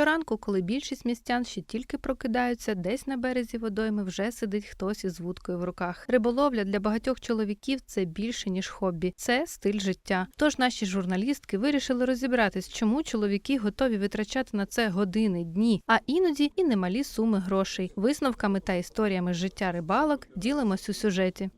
щоранку, коли більшість містян ще тільки прокидаються, десь на березі водойми вже сидить хтось із вудкою в руках. Риболовля для багатьох чоловіків це більше ніж хобі, це стиль життя. Тож наші журналістки вирішили розібратись, чому чоловіки готові витрачати на це години, дні, а іноді і немалі суми грошей. Висновками та історіями життя рибалок ділимось у сюжеті.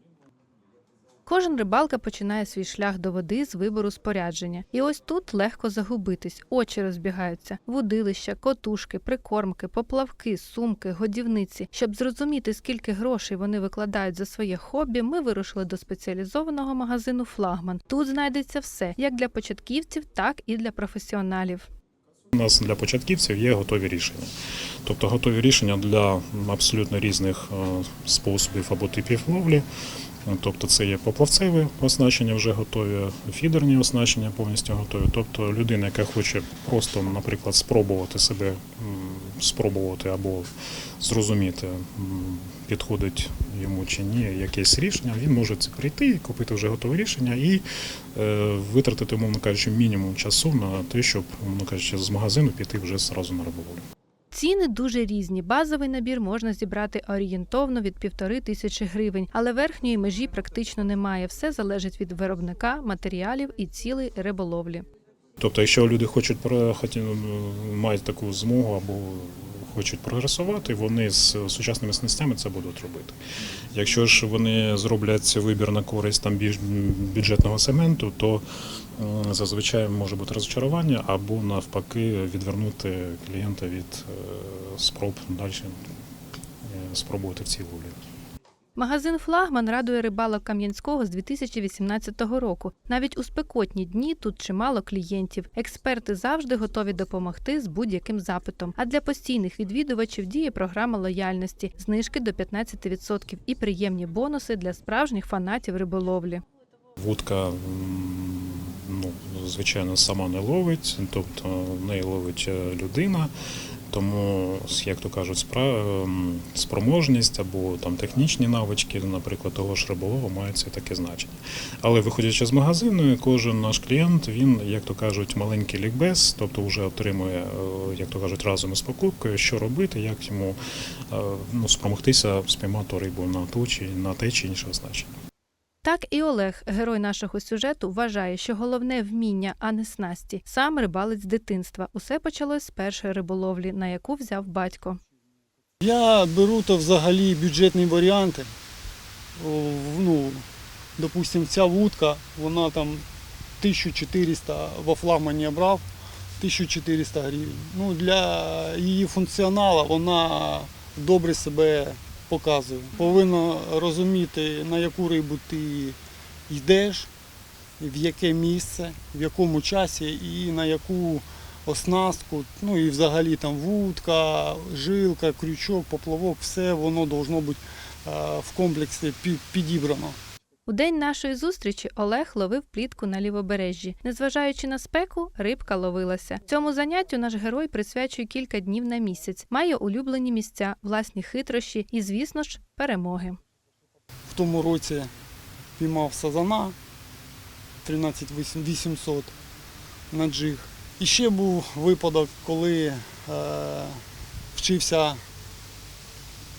Кожен рибалка починає свій шлях до води з вибору спорядження. І ось тут легко загубитись, очі розбігаються, вудилища, котушки, прикормки, поплавки, сумки, годівниці. Щоб зрозуміти, скільки грошей вони викладають за своє хобі, ми вирушили до спеціалізованого магазину Флагман. Тут знайдеться все, як для початківців, так і для професіоналів. У нас для початківців є готові рішення. Тобто готові рішення для абсолютно різних е, способів або типів ловлі. Тобто це є поплавцеві оснащення вже готові, фідерні оснащення повністю готові. Тобто людина, яка хоче просто, наприклад, спробувати себе, спробувати або зрозуміти, підходить йому чи ні якесь рішення, він може це прийти, купити вже готове рішення і е, витратити, умовно кажучи, мінімум часу на те, щоб, умовно кажучи, з магазину піти вже зразу на риболовлю. Ціни дуже різні. Базовий набір можна зібрати орієнтовно від півтори тисячі гривень, але верхньої межі практично немає. Все залежить від виробника, матеріалів і цілей риболовлі. Тобто, якщо люди хочуть мають таку змогу або хочуть прогресувати, вони з сучасними снастями це будуть робити. Якщо ж вони зроблять вибір на користь там більш бюджетного сегменту, то зазвичай може бути розчарування або навпаки відвернути клієнта від е, спроб далі е, спробувати в цій ловлі. Магазин Флагман радує рибалок Кам'янського з 2018 року. Навіть у спекотні дні тут чимало клієнтів. Експерти завжди готові допомогти з будь-яким запитом. А для постійних відвідувачів діє програма лояльності, знижки до 15% і приємні бонуси для справжніх фанатів риболовлі. Вудка, ну, звичайно, сама не ловить, тобто неї ловить е, людина. Тому, як то кажуть, ем, спроможність або там технічні навички, наприклад, того ж риболова, мають таке значення. Але виходячи з магазину, кожен наш клієнт, він, як то кажуть, маленький лікбез, тобто вже отримує, е, як то кажуть, разом із покупкою, що робити, як йому е, ну, спромогтися спіймати рибу на ту чи на те чи інше значення. Так і Олег, герой нашого сюжету, вважає, що головне вміння, а не снасті. Сам рибалець дитинства. Усе почалось з першої риболовлі, на яку взяв батько. Я беру то взагалі бюджетні варіанти. Ну, допустим, ця вудка, вона там 1400 во флагмані брав, 1400 гривень. Ну, для її функціоналу вона добре себе показує. Повинна розуміти, на яку рибу ти йдеш, в яке місце, в якому часі і на яку оснастку, ну і взагалі там вудка, жилка, крючок, поплавок, все воно должно бути е, в комплексі підібрано. День нашої зустрічі Олег ловив плітку на лівобережжі. Незважаючи на спеку, рибка ловилася. Цьому заняттю наш герой присвячує кілька днів на місяць, має улюблені місця, власні хитрощі і, звісно ж, перемоги. В тому році піймав сазана 13 800 на джиг. І ще був випадок, коли е, вчився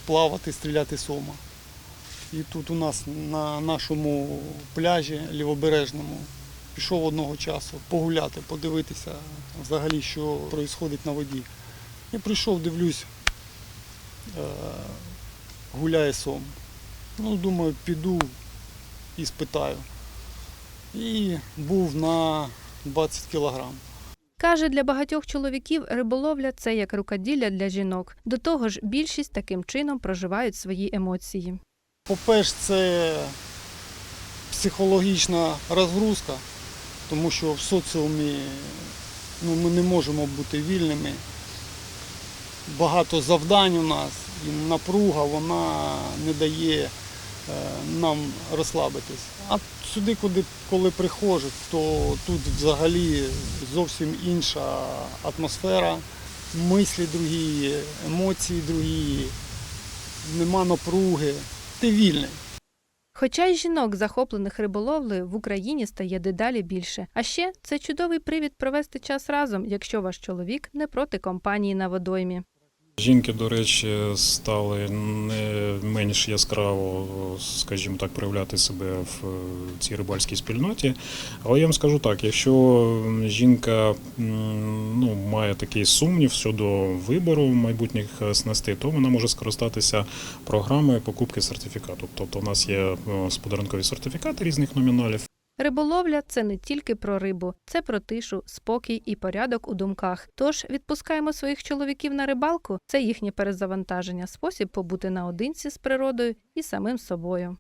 плавати, стріляти сома. І тут у нас на нашому пляжі лівобережному пішов одного часу погуляти, подивитися взагалі, що відбувається на воді. І прийшов, дивлюсь, е, гуляє сом. Ну, думаю, піду і спитаю. І був на 20 кілограм. Каже, для багатьох чоловіків риболовля це як рукоділля для жінок. До того ж, більшість таким чином проживають свої емоції. По-перше, це психологічна розгрузка, тому що в соціумі ну, ми не можемо бути вільними. Багато завдань у нас і напруга вона не дає е, нам розслабитись. А сюди, куди, коли приходжу, то тут взагалі зовсім інша атмосфера, мислі другі, емоції другі, нема напруги. Ти вільним. Хоча й жінок, захоплених риболовлею, в Україні стає дедалі більше. А ще це чудовий привід провести час разом, якщо ваш чоловік не проти компанії на водоймі. Жінки, до речі, стали не менш яскраво, скажімо так, проявляти себе в е, цій рибальській спільноті. Але я вам скажу так: якщо жінка ну, має такий сумнів щодо вибору майбутніх снастей, то вона може скористатися програмою покупки сертифікату. Тобто, у нас є е, сподарункові сертифікати різних номіналів. Риболовля це не тільки про рибу, це про тишу, спокій і порядок у думках. Тож відпускаємо своїх чоловіків на рибалку це їхнє перезавантаження, спосіб побути наодинці з природою і самим собою.